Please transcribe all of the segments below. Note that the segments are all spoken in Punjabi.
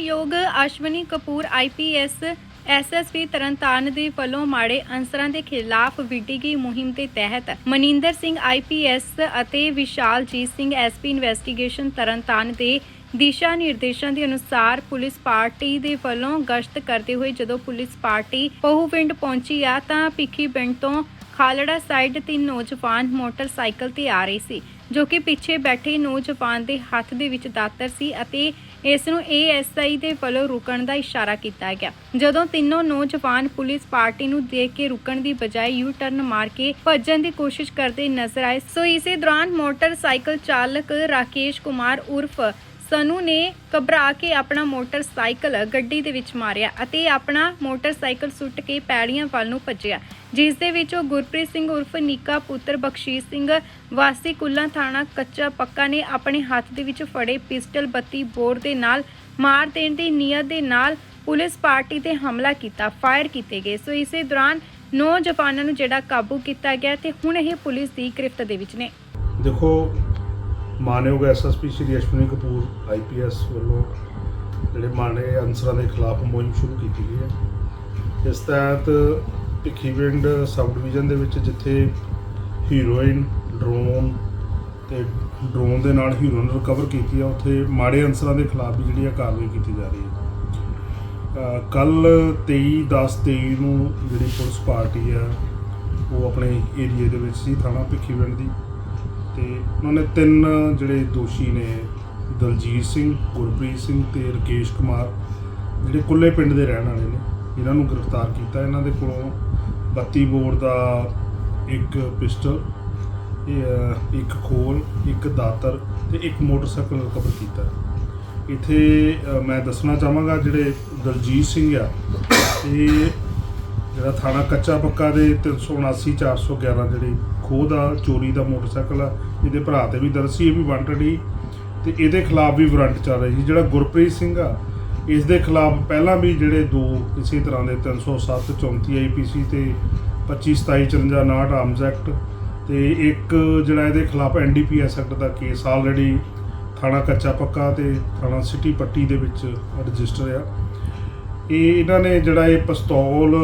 ਯੋਗ ਅਸ਼ਵਨੀ ਕਪੂਰ ਆਈਪੀਐਸ ਐਸਐਸਪੀ ਤਰਨਤਾਰਨ ਦੇ ਵੱਲੋਂ ਮਾੜੇ ਅਨਸਰਾਂ ਦੇ ਖਿਲਾਫ ਵਿੱਢੀ ਗਈ ਮੁਹਿੰਮ ਦੇ ਤਹਿਤ ਮਨਿੰਦਰ ਸਿੰਘ ਆਈਪੀਐਸ ਅਤੇ ਵਿਸ਼ਾਲਜੀਤ ਸਿੰਘ ਐਸਪੀ ਇਨਵੈਸਟੀਗੇਸ਼ਨ ਤਰਨਤਾਰਨ ਦੇ ਦਿਸ਼ਾ ਨਿਰਦੇਸ਼ਾਂ ਦੇ ਅਨੁਸਾਰ ਪੁਲਿਸ ਪਾਰਟੀ ਦੇ ਵੱਲੋਂ ਗਸ਼ਤ ਕਰਦੇ ਹੋਏ ਜਦੋਂ ਪੁਲਿਸ ਪਾਰਟੀ ਪਹੂਵਿੰਡ ਪਹੁੰਚੀ ਆ ਤਾਂ ਪਿੱਖੀਵਿੰਡ ਤੋਂ ਖਾਲੜਾ ਸਾਈਡ ਤਿੰਨ ਨੌਜਵਾਨ ਮੋਟਰਸਾਈਕਲ ਤੇ ਆ ਰਹੇ ਸੀ, ਜੋ ਕਿ ਪਿੱਛੇ ਬੈਠੇ ਨੌਜਵਾਨ ਦੇ ਹੱਥ ਦੇ ਵਿੱਚ ਦਾਤਰ ਸੀ ਅਤੇ ਇਸ ਨੂੰ ਏਐਸਆਈ ਦੇ ਵੱਲੋਂ ਰੁਕਣ ਦਾ ਇਸ਼ਾਰਾ ਕੀਤਾ ਗਿਆ। ਜਦੋਂ ਤਿੰਨੋਂ ਨੌਜਵਾਨ ਪੁਲਿਸ ਪਾਰਟੀ ਨੂੰ ਦੇਖ ਕੇ ਰੁਕਣ ਦੀ ਬਜਾਏ ਯੂ ਟਰਨ ਮਾਰ ਕੇ ਭੱਜਣ ਦੀ ਕੋਸ਼ਿਸ਼ ਕਰਦੇ ਨਜ਼ਰ ਆਏ, ਸੋ ਇਸੇ ਦੌਰਾਨ ਮੋਟਰਸਾਈਕਲ ਚਾਲਕ ਰਾਕੇਸ਼ ਕੁਮਾਰ ਉਰਫ ਸਨੂ ਨੇ ਘਬਰਾ ਕੇ ਆਪਣਾ ਮੋਟਰਸਾਈਕਲ ਗੱਡੀ ਦੇ ਵਿੱਚ ਮਾਰਿਆ ਅਤੇ ਆਪਣਾ ਮੋਟਰਸਾਈਕਲ ਸੁੱਟ ਕੇ ਪੈੜੀਆਂ ਵੱਲ ਨੂੰ ਭੱਜਿਆ, ਜਿਸ ਦੇ ਵਿੱਚ ਉਹ ਗੁਰਪ੍ਰੀਤ ਸਿੰਘ ਉਰਫ ਨੀਕਾ ਪੁੱਤਰ ਬਖਸ਼ੀਸ਼ ਸਿੰਘ ਵਾਸੀ ਕੁੱਲਾ ਥਾਣਾ ਕੱਚਾ ਪੱਕਾ ਨੇ ਆਪਣੇ ਹੱਥ ਦੇ ਵਿੱਚ ਫੜੇ ਪਿਸਟਲ 32 ਬੋਰ ਦੇ ਨਾਲ ਮਾਰ ਦੇਣ ਦੀ ਨੀਅਤ ਦੇ ਨਾਲ ਪੁਲਿਸ ਪਾਰਟੀ ਤੇ ਹਮਲਾ ਕੀਤਾ, ਫਾਇਰ ਕੀਤੇ ਗਏ। ਸੋ ਇਸੇ ਦੌਰਾਨ ਨੌਜਵਾਨਾਂ ਨੂੰ ਜਿਹੜਾ ਕਾਬੂ ਕੀਤਾ ਗਿਆ ਤੇ ਹੁਣ ਇਹ ਪੁਲਿਸ ਦੀ ਗ੍ਰਿਫਤ ਦੇ ਵਿੱਚ ਨੇ। ਦੇਖੋ ਮਾਨਯੋਗ ਐਸਐਸਪੀ ਸ਼੍ਰੀ ਅਸ਼ਵਨੀ ਕਪੂਰ ਆਈਪੀਐਸ ਵੱਲੋਂ ਜਿਹੜੇ ਮਾਨੇ ਅਨਸਰਾਂ ਦੇ ਖਿਲਾਫ ਮੁਹਿੰਮ ਸ਼ੁਰੂ ਕੀਤੀ ਗਈ ਹੈ। ਇਸ ਤਹਿਤ ਭਿੱਖੀਵਿੰਡ ਸਬ ਡਿਵੀਜ਼ਨ ਦੇ ਵਿੱਚ ਜਿੱਥੇ ਹੀਰੋਇਨ, ਡਰੋਨ ਤੇ ਡਰੋਨ ਦੇ ਨਾਲ ਹੀਰੋਇਨ ਰਿਕਵਰ ਕੀਤੀ ਆ ਉੱਥੇ ਮਾੜੇ ਅਨਸਰਾਂ ਦੇ ਖਿਲਾਫ ਵੀ ਜਿਹੜੀ ਆ ਕਾਰਵਾਈ ਕੀਤੀ ਜਾ ਰਹੀ ਹੈ। ਕੱਲ 23 10 23 ਨੂੰ ਜਿਹੜੀ ਪੁਲਿਸ ਪਾਰਟੀ ਆ ਉਹ ਆਪਣੇ ਏਰੀਏ ਦੇ ਵਿੱਚ ਸੀ, ਥਾਣਾ ਭਿੱਖੀਵਿੰਡ ਦੀ। ਤੇ ਉਹਨਾਂ ਨੇ ਤਿੰਨ ਜਿਹੜੇ ਦੋਸ਼ੀ ਨੇ, ਦਲਜੀਤ ਸਿੰਘ, ਗੁਰਪ੍ਰੀਤ ਸਿੰਘ ਤੇ ਰਕੇਸ਼ ਕੁਮਾਰ, ਜਿਹੜੇ ਕੁੱਲੇ ਪਿੰਡ ਦੇ ਰਹਿਣ ਵਾਲੇ ਨੇ, ਇਹਨਾਂ ਨੂੰ ਗ੍ਰਿਫਤਾਰ ਕੀਤਾ। ਇਹਨਾਂ ਦੇ ਕੋਲੋਂ 32 ਬੋਰ ਦਾ ਇੱਕ ਪਿਸਟਲ ਇੱਕ ਖੋਲ, ਇੱਕ ਦਾਤਰ ਤੇ ਇੱਕ ਮੋਟਰਸਾਈਕਲ ਰਿਕਵਰ ਕੀਤਾ। ਇੱਥੇ ਮੈਂ ਦੱਸਣਾ ਚਾਹਾਂਗਾ ਜਿਹੜੇ ਦਲਜੀਤ ਸਿੰਘ ਆ, ਇਹ ਜਿਹੜਾ ਥਾਣਾ ਕੱਚਾ ਪੱਕਾ ਦੇ 379 411 ਜਿਹੜੀ ਖੋਦ ਆ ਚੋਰੀ ਦਾ ਮੋਟਰਸਾਈਕਲ ਆ, ਇਹਦੇ ਭਰਾ ਤੇ ਵੀ ਦਰਜ ਸੀ, ਇਹ ਵੀ ਵਾਂਟਡ ਹੀ ਤੇ ਇਹਦੇ ਖਿਲਾਫ ਵੀ ਵਾਰੰਟ ਚੱਲ ਰਹੀ ਸੀ। ਜਿਹੜਾ ਗੁਰਪ੍ਰੀਤ ਸਿੰਘ ਆ, ਇਸ ਦੇ ਖਿਲਾਫ ਪਹਿਲਾਂ ਵੀ ਜਿਹੜੇ ਦੋ ਇਸੇ ਤਰ੍ਹਾਂ ਦੇ 307 34 ਆਈਪੀਸੀ ਤੇ 25 27 54 ਨਾਟ ਆਰਮਸ ਐਕਟ ਤੇ ਇੱਕ ਜਿਹੜਾ ਇਹਦੇ ਖਿਲਾਫ ਐਨਡੀਪੀਐਸ ਐਕਟ ਦਾ ਕੇਸ ਆਲਰੇਡੀ ਥਾਣਾ ਕੱਚਾ ਪੱਕਾ ਤੇ ਥਾਣਾ ਸਿਟੀ ਪੱਟੀ ਦੇ ਵਿੱਚ ਰਜਿਸਟਰ ਆ। ਇਹ ਇਹਨਾਂ ਨੇ ਜਿਹੜਾ ਇਹ ਪਿਸਤੌਲ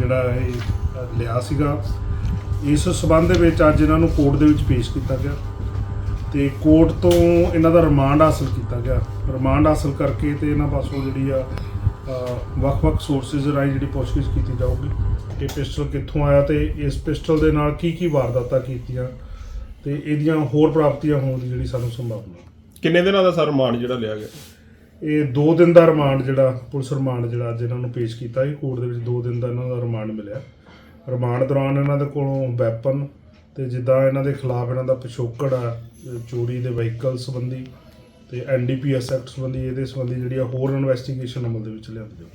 ਜਿਹੜਾ ਇਹ ਲਿਆ ਸੀਗਾ, ਇਸ ਸਬੰਧ ਦੇ ਵਿੱਚ ਅੱਜ ਇਹਨਾਂ ਨੂੰ ਕੋਰਟ ਦੇ ਵਿੱਚ ਪੇਸ਼ ਕੀਤਾ ਗਿਆ ਤੇ ਕੋਰਟ ਤੋਂ ਇਹਨਾਂ ਦਾ ਰਿਮਾਂਡ ਹਾਸਲ ਕੀਤਾ ਗਿਆ। ਰਿਮਾਂਡ ਹਾਸਲ ਕਰਕੇ ਤੇ ਇਹਨਾਂ ਪਾਸੋਂ ਜਿਹੜੀ ਆ ਵੱਖ-ਵੱਖ ਸੋਰਸਸ ਰਾਹੀਂ ਜਿਹੜੀ ਪੁੱਛਗਿੱਛ ਕੀਤੀ ਜਾਊਗੀ ਇਹ ਪਿਸਟਲ ਕਿੱਥੋਂ ਆਇਆ ਤੇ ਇਸ ਪਿਸਟਲ ਦੇ ਨਾਲ ਕੀ ਕੀ ਵਾਰਦਾਤਾਂ ਕੀਤੀਆਂ ਤੇ ਇਹਦੀਆਂ ਹੋਰ ਪ੍ਰਾਪਤੀਆਂ ਹੋਣ ਦੀ ਜਿਹੜੀ ਸਾਨੂੰ ਸੰਭਾਵਨਾ ਕਿੰਨੇ ਦਿਨਾਂ ਦਾ ਸਰ ਰਿਮਾਂਡ ਜਿਹੜਾ ਲਿਆ ਗਿਆ? ਇਹ 2 ਦਿਨ ਦਾ ਰਿਮਾਂਡ ਜਿਹੜਾ ਪੁਲਿਸ ਰਿਮਾਂਡ ਜਿਹੜਾ ਅੱਜ ਇਹਨਾਂ ਨੂੰ ਪੇਸ਼ ਕੀਤਾ, ਇਹ ਕੋਰਟ ਦੇ ਵਿੱਚ 2 ਦਿਨ ਦਾ ਇਹਨਾਂ ਦਾ ਰਿਮਾਂਡ ਮਿਲਿਆ। ਰਿਮਾਂਡ ਦੌਰਾਨ ਇਹਨਾਂ ਦੇ ਕੋਲੋਂ ਵੈਪਨ ਤੇ ਜਿੱਦਾਂ ਇਹਨਾਂ ਦੇ ਖਿਲਾਫ ਇਹਨਾਂ ਦਾ ਪਿਛੋਕੜ ਆ, ਚੋਰੀ ਦੇ ਵਹੀਕਲ ਸੰਬੰਧੀ ਤੇ ਐਨਡੀਪੀਐਸ ਐਕਟ ਸੰਬੰਧੀ, ਇਹਦੇ ਸੰਬੰਧੀ ਜਿਹੜੀ ਆ ਹੋਰ ਇਨਵੈਸਟੀਗੇਸ਼ਨ ਅਮਲ ਦੇ ਵਿੱਚ ਲਿਆਂਦੀ ਜਾਊ।